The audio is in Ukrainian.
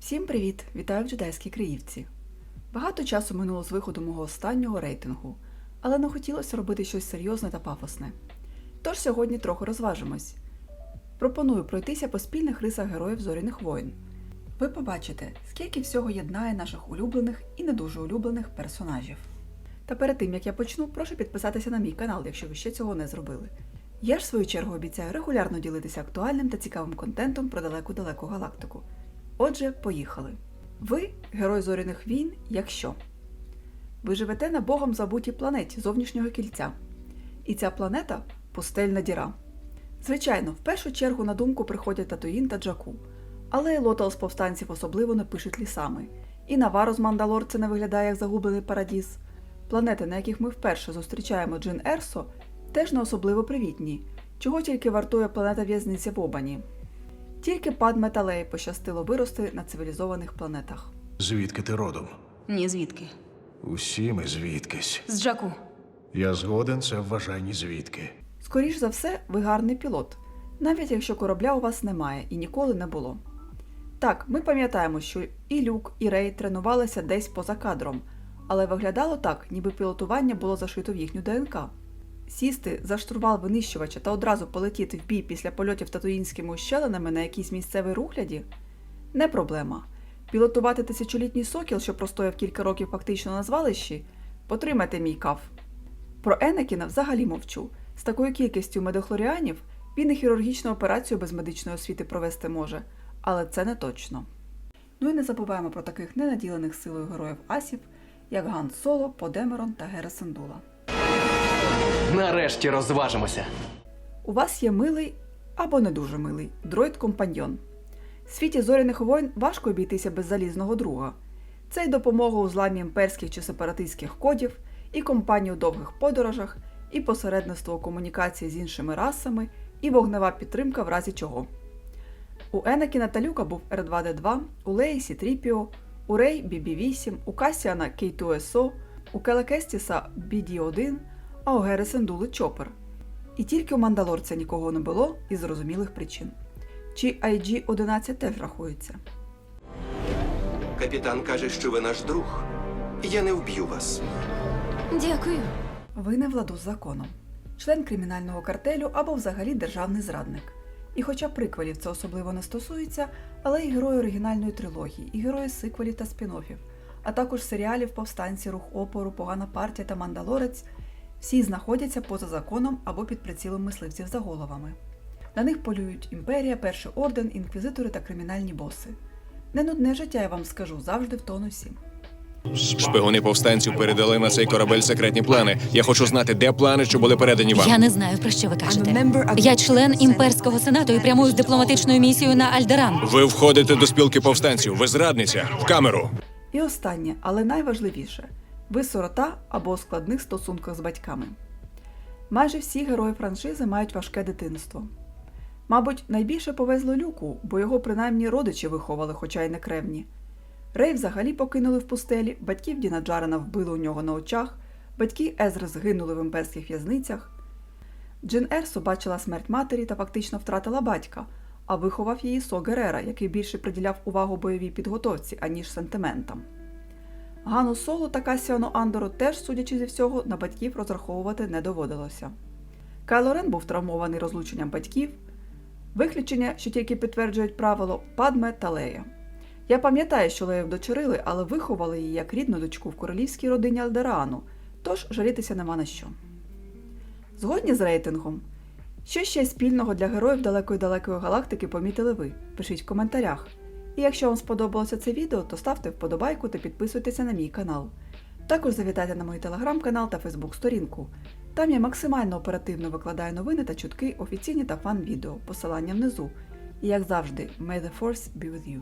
Всім привіт! Вітаю в Джедайській Криївці. Багато часу минуло з виходу мого останнього рейтингу, але не хотілося робити щось серйозне та пафосне. Тож сьогодні трохи розважимось. Пропоную пройтися по спільних рисах героїв зоряних воїн. Ви побачите, скільки всього єднає наших улюблених і не дуже улюблених персонажів. Та перед тим як я почну, прошу підписатися на мій канал, якщо ви ще цього не зробили. Я ж в свою чергу обіцяю регулярно ділитися актуальним та цікавим контентом про далеку-далеку галактику. Отже, поїхали. Ви герой зоряних війн, якщо ви живете на богом забутій планеті зовнішнього кільця. І ця планета пустельна діра. Звичайно, в першу чергу на думку приходять Татуїн та Джаку, але Лотал з повстанців особливо не пишуть лісами. І Наваро з Мандалор це не виглядає як загублений парадіз. Планети, на яких ми вперше зустрічаємо Джин Ерсо, теж не особливо привітні, чого тільки вартує планета в'язниця в Обані. Тільки Падме та Леї пощастило вирости на цивілізованих планетах. Звідки ти родом? Ні, звідки? Усі ми звідкись. З Джаку. Я згоден, це вважання звідки. Скоріш за все, ви гарний пілот, навіть якщо корабля у вас немає і ніколи не було. Так, ми пам'ятаємо, що і Люк, і Рей тренувалися десь поза кадром, але виглядало так, ніби пілотування було зашито в їхню ДНК. Сісти за штурвал винищувача та одразу полетіти в бій після польотів татуїнськими ущелинами на якійсь місцевій рухляді не проблема. Пілотувати тисячолітній сокіл, що простояв кілька років фактично на звалищі, потримайте мій каф. Про Енекіна взагалі мовчу. З такою кількістю медохлоріанів він і хірургічну операцію без медичної освіти провести може, але це не точно. Ну і не забуваємо про таких ненаділених силою героїв Асів, як Ган Соло, Подемерон та Гера Сендула. Нарешті розважимося. У вас є милий або не дуже милий дроїд-компаньйон. В світі зоряних воїн важко обійтися без залізного друга. Це й допомога у зламі імперських чи сепаратистських кодів, і компанії у довгих подорожах, і посередництво у комунікації з іншими расами, і вогнева підтримка в разі чого. У Енакіна та Люка був R2D2, у Леї Сітріпіо, у Рей BB8, у Касіана K2SO, у Келекестіса BD1, а у Гересендули Чопер. І тільки у Мандалорця нікого не було із зрозумілих причин. Чи IG-11 теж рахується? Капітан каже, що ви наш друг. Я не вб'ю вас. Дякую. Ви не в ладу з законом, член кримінального картелю або взагалі державний зрадник. І хоча приквелів це особливо не стосується, але і герої оригінальної трилогії, і герої сиквелів та спін-оффів, а також серіалів Повстанці, Рух опору, Погана партія та Мандалорець, всі знаходяться поза законом або під прицілом мисливців за головами. На них полюють імперія, перший орден, інквізитори та кримінальні боси. Не нудне життя, я вам скажу, завжди в тонусі. Шпигуни повстанців передали на цей корабель секретні плани. Я хочу знати, де плани, що були передані вам. Я не знаю, про що ви кажете. Я член імперського сенату і прямую з дипломатичною місією на Альдеран. Ви входите до спілки повстанців. Ви зрадниця. В камеру. І останнє, але найважливіше ви сирота або у складних стосунках з батьками. Майже всі герої франшизи мають важке дитинство. Мабуть, найбільше повезло люку, бо його принаймні родичі виховали, хоча й не кревні. Рей взагалі покинули в пустелі, батьків Діна Джарена вбили у нього на очах, батьки Езри згинули в імперських в'язницях. Джин Ерсо бачила смерть матері та фактично втратила батька, а виховав її Со Герера, який більше приділяв увагу бойовій підготовці, аніж сентиментам. Гану Соло та Касіану Андору теж, судячи зі всього, на батьків розраховувати не доводилося. Кайло Рен був травмований розлученням батьків, виключення, що тільки підтверджують правило Падме та Лея. Я пам'ятаю, що Лею вдочерили, але виховали її як рідну дочку в королівській родині Альдерану, тож жалітися нема на що. Згодні з рейтингом. Що ще спільного для героїв далекої-далекої галактики помітили ви? Пишіть в коментарях. І якщо вам сподобалося це відео, то ставте вподобайку та підписуйтеся на мій канал. Також завітайте на мій телеграм-канал та фейсбук-сторінку. Там я максимально оперативно викладаю новини та чутки, офіційні та фан-відео, посилання внизу. І як завжди, may the force be with you.